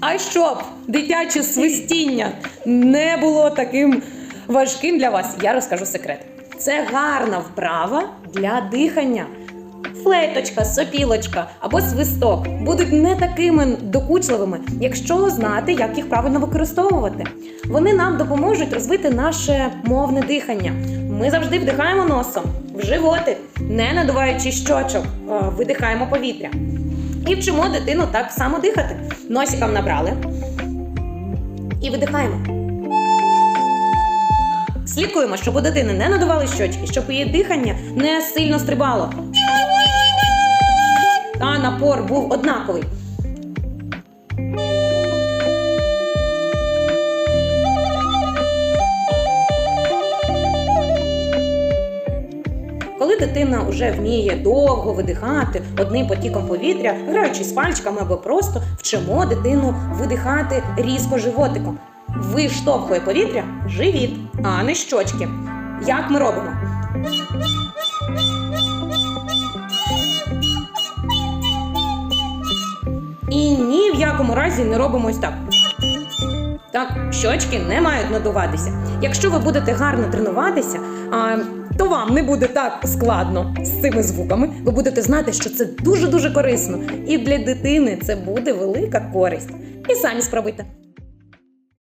А щоб дитяче свистіння не було таким важким для вас, я розкажу секрет. Це гарна вправа для дихання. Флейточка, сопілочка або свисток будуть не такими докучливими, якщо знати, як їх правильно використовувати. Вони нам допоможуть розвити наше мовне дихання. Ми завжди вдихаємо носом в животик, не надуваючи щочок, е, видихаємо повітря. І вчимо дитину так само дихати. Носиком набрали і видихаємо. Слідкуємо, щоб у дитини не надували щочки, щоб її дихання не сильно стрибало. Та напор був однаковий. Коли дитина вже вміє довго видихати одним потіком повітря, граючи з пальчиками або просто вчимо дитину видихати різко животиком. Виштовхує повітря живіт, а не щочки. Як ми робимо? І ні в якому разі не робимо ось так. Так, щочки не мають надуватися. Якщо ви будете гарно тренуватися, то вам не буде так складно з цими звуками. Ви будете знати, що це дуже дуже корисно, і для дитини це буде велика користь. І самі спробуйте.